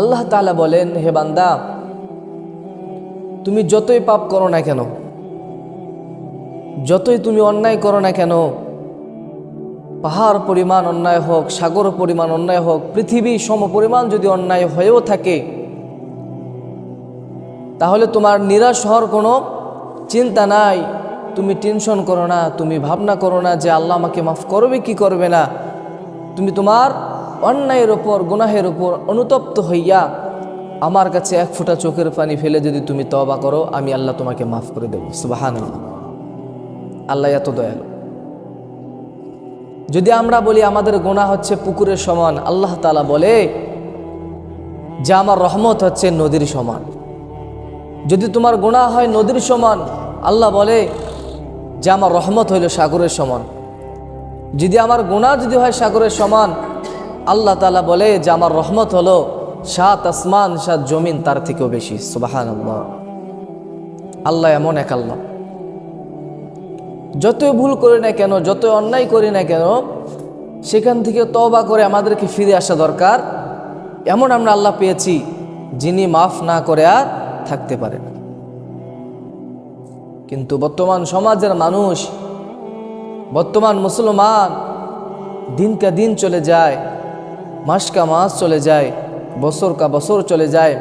আল্লাহ তালা বলেন, হে বান্দা, তুমি যতই পাপ করো না কেন, যতই তুমি অন্যায় করো না কেন, পাহাড় পরিমাণ অন্যায় হোক, সাগর পরিমাণ অন্যায় হোক, পৃথিবী সম পরিমাণ যদি অন্যায় হয়েও থাকে, তাহলে তোমার নিরাশ হওয়ার কোনো চিন্তা নাই। তুমি টেনশন করো না, তুমি ভাবনা করো না যে আল্লাহ আমাকে মাফ করবে, কি করবে না। তুমি তোমার অন্যায়ের ওপর গুনাহের ওপর অনুতপ্ত হইয়া আমার কাছে এক ফোঁটা চোখের পানি ফেলে যদি তুমি তবা করো, আমি আল্লাহ তোমাকে মাফ করে দেবো। সুবাহান আল্লাহ এত দয়ালু। যদি আমরা বলি আমাদের গোনা হচ্ছে পুকুরের সমান, আল্লাহ তালা বলে, যে আমার রহমত হচ্ছে নদীর সমান। যদি তোমার গোনা হয় নদীর সমান, আল্লাহ বলে, যে আমার রহমত হইল সাগরের সমান। যদি আমার গোনা যদি হয় সাগরের সমান আল্লাহ তালা বলে যে, আমার রহমত হলো সাত আসমান, সাত জমিন, তার থেকেও বেশি। সুবাহান আল্লাহ আল্লাহ এমন এক আল্লাহ। যতই ভুল করি না কেন, যতই অন্যায় করি না কেন, সেখান থেকে তবা করে আমাদেরকে ফিরে আসা দরকার। এমন আমরা আল্লাহ পেয়েছি, যিনি মাফ না করে আর থাকতে পারে না। কিন্তু বর্তমান সমাজের মানুষ, বর্তমান মুসলমান, দিনকে দিন চলে যায়। মাসকা মাস চলে যায়, বছর কা বছর চলে যায়।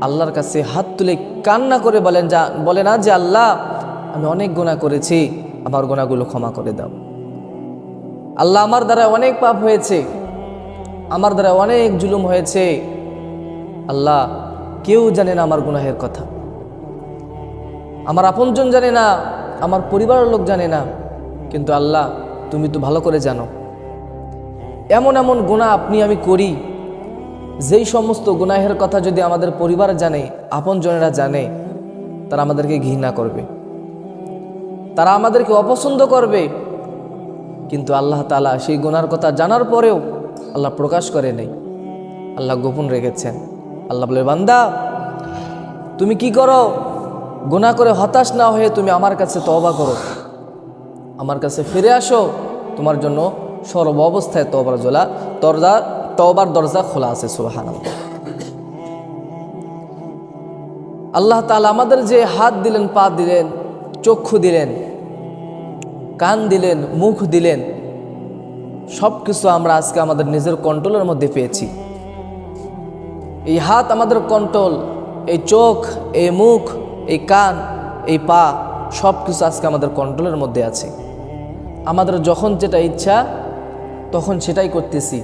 আল্লাহর কাছে হাত তুলে কান্না করে বলেন যা বলে না যে, আল্লাহ, আমি অনেক গুণা করেছি, আমার গোনাগুলো ক্ষমা করে দাও। আল্লাহ আমার দ্বারা অনেক পাপ হয়েছে, আমার দ্বারা অনেক জুলুম হয়েছে। আল্লাহ, কেউ জানে না আমার গুনাহের কথা। আমার আপনজন জানে না, আমার পরিবারের লোক জানে না। কিন্তু আল্লাহ, তুমি তো ভালো করে জানো। এমন এমন গুণা আপনি আমি করি, যেই সমস্ত গুনাহের কথা যদি আমাদের পরিবার জানে, আপনজনেরা জানে, তারা আমাদেরকে ঘৃণা করবে। তারা আমাদেরকে অপছন্দ করবে। কিন্তু আল্লাহ তালা সেই গুনার কথা জানার পরেও আল্লাহ প্রকাশ করে নেই। আল্লাহ গোপন রেখেছেন। আল্লাহ বলে, বান্দা, তুমি কি করো? গুনাহ করে হতাশ না হয়ে তুমি আমার কাছে তওবা করো। আমার কাছে ফিরে আসো। তোমার জন্য সর্ব অবস্থায় তবার জোলা, দরজা তবার দরজা খোলা আছে সুবাহান আল্লাহ তালা আমাদের যে হাত দিলেন, পা দিলেন, চক্ষু দিলেন, কান দিলেন, মুখ দিলেন সব কিছু আমরা আজকে আমাদের নিজের কন্ট্রোলের মধ্যে পেয়েছি। এই হাত আমাদের কন্ট্রোল এই চোখ, এই মুখ, এই কান, এই পা সব কিছু আজকে আমাদের কন্ট্রোলের মধ্যে আছে। আমাদের যখন যেটা ইচ্ছা তখন সেটাই করতেছি।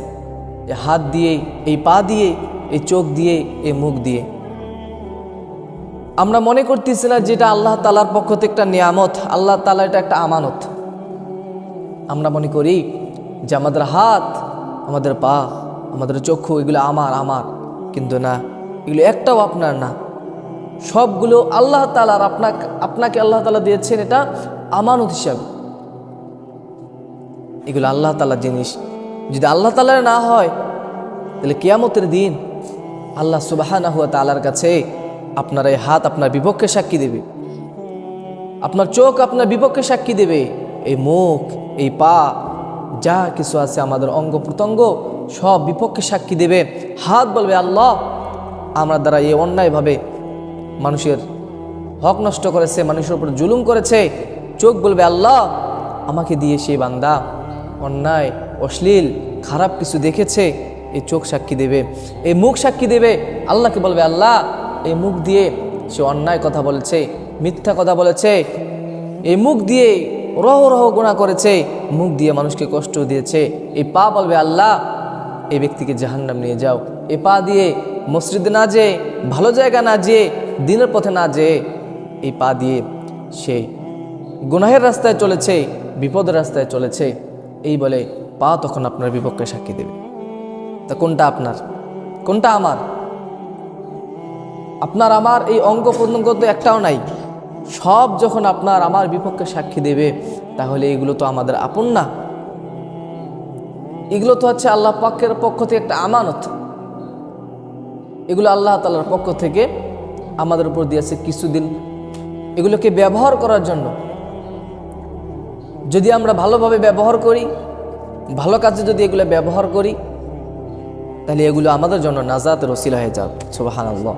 এই হাত দিয়ে, এই পা দিয়ে, এই চোখ দিয়ে এই মুখ দিয়ে। আমরা মনে করতেছি না যেটা আল্লাহ তালার পক্ষ থেকে একটা নিয়ামত, আল্লাহ তালা এটা একটা আমানত। আমরা মনে করি যে আমাদের হাত, আমাদের পা, আমাদের চক্ষু, এগুলো আমার আমার। কিন্তু না, এগুলো একটাও আপনার না। সবগুলো আল্লাহ তালার আপনাকে আপনাকে আল্লাহ তালা দিয়েছেন এটা আমানত হিসাবে। এগুলো আল্লাহ তালার জিনিস। যদি আল্লাহ তালার না হয়, তাহলে কেয়ামতের দিন আল্লাহ সুবাহানা হুয়া তালার কাছে আপনার এই হাত আপনার বিপক্ষে সাক্ষী দেবে। আপনার চোখ আপনার বিপক্ষে সাক্ষী দেবে। এই মুখ, এই পা, যা কিছু আছে আমাদের অঙ্গ প্রত্যঙ্গ সব বিপক্ষে সাক্ষী দেবে। হাত বলবে, আল্লাহ, আমরা দ্বারা এই অন্যায়ভাবে মানুষের হক নষ্ট করেছে, মানুষের উপর জুলুম করেছে। চোখ বলবে, আল্লাহ, আমাকে দিয়ে সেই বান্দা অন্যায়, অশ্লীল, খারাপ কিছু দেখেছে এই চোখ সাক্ষী দেবে। এই মুখ সাক্ষী দেবে, আল্লাহকে বলবে, আল্লাহ এই মুখ দিয়ে সে অন্যায় কথা বলেছে, মিথ্যা কথা বলেছে। এই মুখ দিয়ে রহ রহ গুণা করেছে, মুখ দিয়ে মানুষকে কষ্ট দিয়েছে। এই পা বলবে, আল্লাহ এই ব্যক্তিকে জাহান্নাম নিয়ে যাও। এ পা দিয়ে মসজিদে না যেয়ে, ভালো জায়গা না যেয়ে, দিনের পথে না যেয়ে এই পা দিয়ে সে গুনাহের রাস্তায় চলেছে, বিপদের রাস্তায় চলেছে। এই বলে পা তখন আপনার বিপক্ষে সাক্ষী দেবে। তা কোনটা আপনার? কোনটা আমার? আপনার আমার এই অঙ্গ প্রত্যঙ্গ তো একটাও নাই। সব যখন আপনার আমার বিপক্ষে সাক্ষী দেবে, তাহলে এগুলো তো আমাদের আপন না। এগুলো তো হচ্ছে আল্লাহ পাকের পক্ষ থেকে একটা আমানত। এগুলো আল্লাহ তালার পক্ষ থেকে আমাদের উপর দিয়েছে কিছুদিন। এগুলোকে ব্যবহার করার জন্য। যদি আমরা ভালোভাবে ব্যবহার করি ভালো কাজে যদি এগুলো ব্যবহার করি তাহলে এগুলো আমাদের জন্য নাজাতের ওসিলা হয়ে যাবে সুবাহান আল্লাহ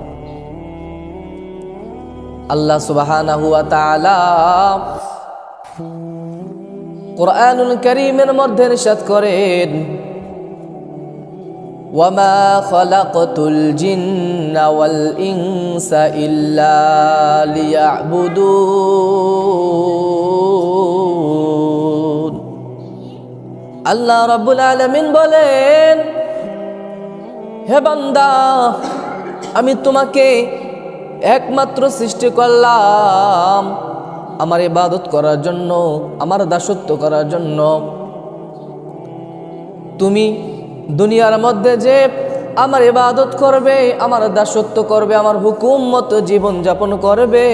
আল্লাহ সুবাহানাহু ওয়া তাআলা কোরআনুল করিমের মধ্যে নিষেধ করেন وما خلقت الجن والإنس إلا ليعبدون আল্লাহ রাব্বুল আলামিন বলেন, হে বান্দা, আমি তোমাকে একমাত্র সৃষ্টি করলাম। আমার ইবাদত করার জন্য, আমার দাসত্ব করার জন্য। তুমি দুনিয়ার মধ্যে যে আমার ইবাদত করবে, আমার দাসত্ব করবে, আমার হুকুম মতো জীবনযাপন করবে,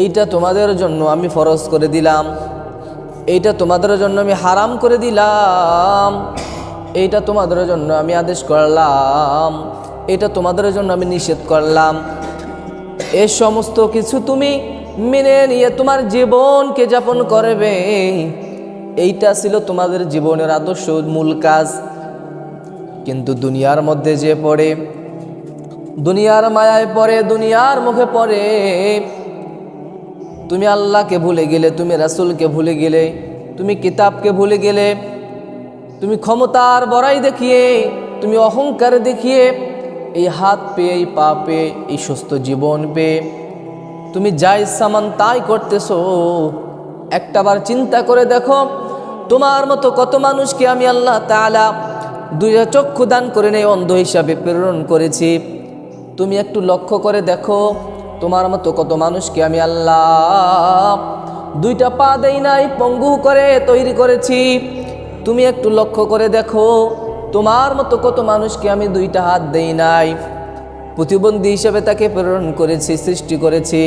এইটা তোমাদের জন্য আমি ফরজ করে দিলাম। এইটা তোমাদের জন্য আমি হারাম করে দিলাম। এইটা তোমাদের জন্য আমি আদেশ করলাম। এটা তোমাদের জন্য আমি নিষেধ করলাম। এ সমস্ত কিছু তুমি মেনে নিয়ে তোমার জীবনকে যাপন করবে। এইটা ছিল তোমাদের জীবনের আদর্শ, মূল কাজ। কিন্তু দুনিয়ার মধ্যে যে পড়ে, দুনিয়ার মায়ায় পড়ে, দুনিয়ার মুখে পড়ে তুমি আল্লাহকে ভুলে গেলে, তুমি রাসুলকে ভুলে গেলে, তুমি কিতাবকে ভুলে গেলে, তুমি ক্ষমতার বড়াই দেখিয়ে, তুমি অহংকার দেখিয়ে এই হাত পেয়ে, এই পা পেয়ে, এই সুস্থ জীবন পেয়ে তুমি যাই সামান তাই করতেছো। একটাবার চিন্তা করে দেখো, তোমার মতো কত মানুষকে আমি আল্লাহ তাআলা দুইটা চক্ষু দান করে নেই, অন্ধ হিসাবে প্রেরণ করেছি। তুমি একটু লক্ষ্য করে দেখো তোমার মতো কত মানুষকে আমি আল্লাহ দুইটা পা দেই নাই, পঙ্গু করে তৈরি করেছি। তুমি একটু লক্ষ্য করে দেখো, তোমার মতো কত মানুষকে আমি দুইটা হাত দেই নাই। প্রতিবন্ধী হিসেবে তাকে প্রেরণ করেছি, সৃষ্টি করেছি।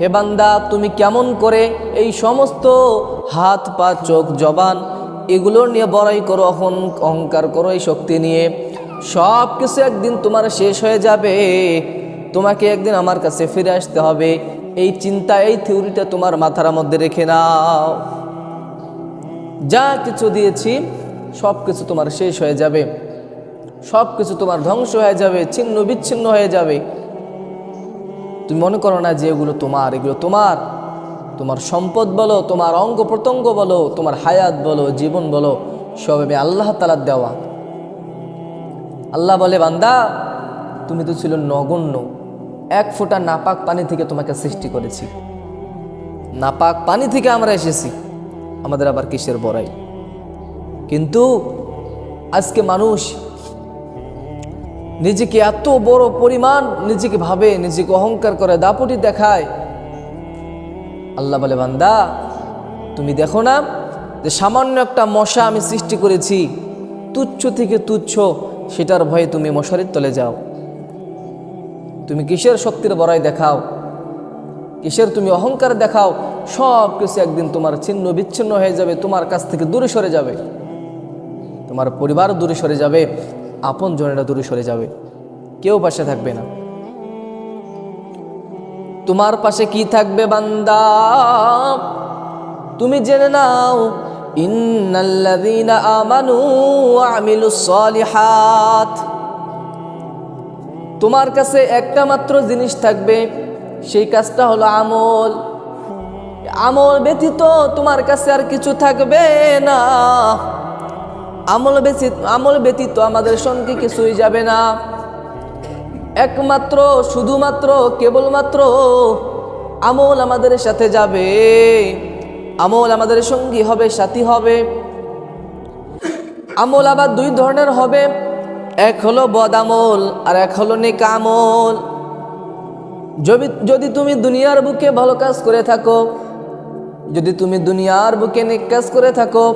হে বান্দা, তুমি কেমন করে এই সমস্ত হাত, পা, চোখ, জবান এগুলো নিয়ে বড়াই করো অহং অহংকার করো এই শক্তি নিয়ে। সব কিছু একদিন তোমার শেষ হয়ে যাবে। তোমাকে একদিন আমার কাছে ফিরে আসতে হবে। এই চিন্তা, এই থিওরিটা তোমার মাথার মধ্যে রেখে নাও। যা কিছু দিয়েছি সব কিছু তোমার শেষ হয়ে যাবে। সব কিছু তোমার ধ্বংস হয়ে যাবে, ছিন্ন বিচ্ছিন্ন হয়ে যাবে। তুমি মনে করো না যে এগুলো তোমার এগুলো তোমার। তোমার সম্পদ বলো, তোমার অঙ্গ প্রত্যঙ্গ বলো, তোমার হায়াত বলো, জীবন বলো, সব আমি আল্লাহ তালার দেওয়া। আল্লাহ বলে, বান্দা, তুমি তো ছিল নগণ্য। এক ফোঁটা নাপাক পানি থেকে তোমাকে সৃষ্টি করেছি। নাপাক পানি থেকে আমরা এসেছি। আমাদের আবার কিসের বড়াই? কিন্তু আজকে মানুষ নিজেকে এত বড় পরিমাণ নিজেকে ভাবে, নিজেকে অহংকার করে, দাপটি দেখায়। আল্লাহ বলে, বান্দা, তুমি দেখো না যে সামান্য একটা মশা আমি সৃষ্টি করেছি, তুচ্ছ থেকে তুচ্ছ, সেটার ভয়ে তুমি মশারির তলে যাও। তুমি কিসের শক্তির বড়াই দেখাও? কিসের তুমি অহংকার দেখাও? সব কিছু একদিন তোমার ছিন্ন বিচ্ছিন্ন হয়ে যাবে, তোমার কাছ থেকে দূরে সরে যাবে। তোমার পরিবার দূরে সরে যাবে, আপন জনেরা দূরে সরে যাবে। কেউ পাশে থাকবে না। তোমার পাশে কি থাকবে বান্দা? তুমি জেনে নাও, ইন্নাল্লাযীনা আমানু ওয়া আমিলুস সালিহাত। তোমার কাছে একটা মাত্র জিনিস থাকবে, সেই কাজটা হলো আমল। আমল ব্যতীত তোমার কাছে আর কিছু থাকবে না। আমল ব্যতীত আমল ব্যতীত আমাদের সঙ্গে কিছুই যাবে না। একমাত্র, শুধুমাত্র, কেবলমাত্র আমল আমাদের সাথে যাবে। আমল আমাদের সঙ্গী হবে, সাথী হবে। আমল আবার দুই ধরনের হবে। এক হলো বদামল আর এক হলো নেক আমল যদি যদি তুমি দুনিয়ার বুকে ভালো কাজ করে থাকো, যদি তুমি দুনিয়ার বুকে নেক কাজ করে থাকো,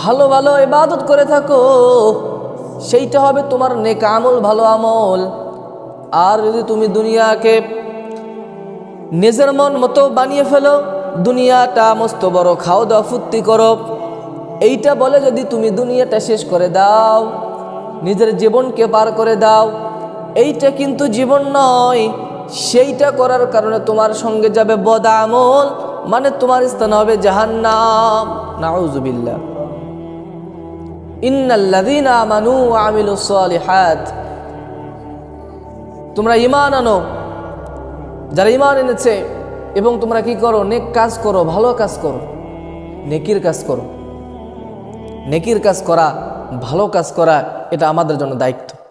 ভালো ভালো ইবাদত করে থাকো, সেইটা হবে তোমার নেক আমল ভালো আমল। আর যদি তুমি দুনিয়াকে নিজের মন মতো বানিয়ে ফেলো, দুনিয়াটা মস্ত বড় খাও দাও ফুর্তি করো, এইটা বলে যদি তুমি দুনিয়াটা শেষ করে দাও। নিজের জীবনকে পার করে দাও। এইটা কিন্তু জীবন নয়, সেইটা করার কারণে তোমার সঙ্গে যাবে বদামল মানে তোমার স্থান হবে জাহান্নাম। আমিলুস সালিহাত। তোমরা ইমান আনো। যারা ইমান এনেছে এবং তোমরা কি করো? নেক কাজ করো, ভালো কাজ করো। নেকির কাজ করো। নেকির কাজ করা ভালো কাজ করা এটা আমাদের জন্য দায়িত্ব।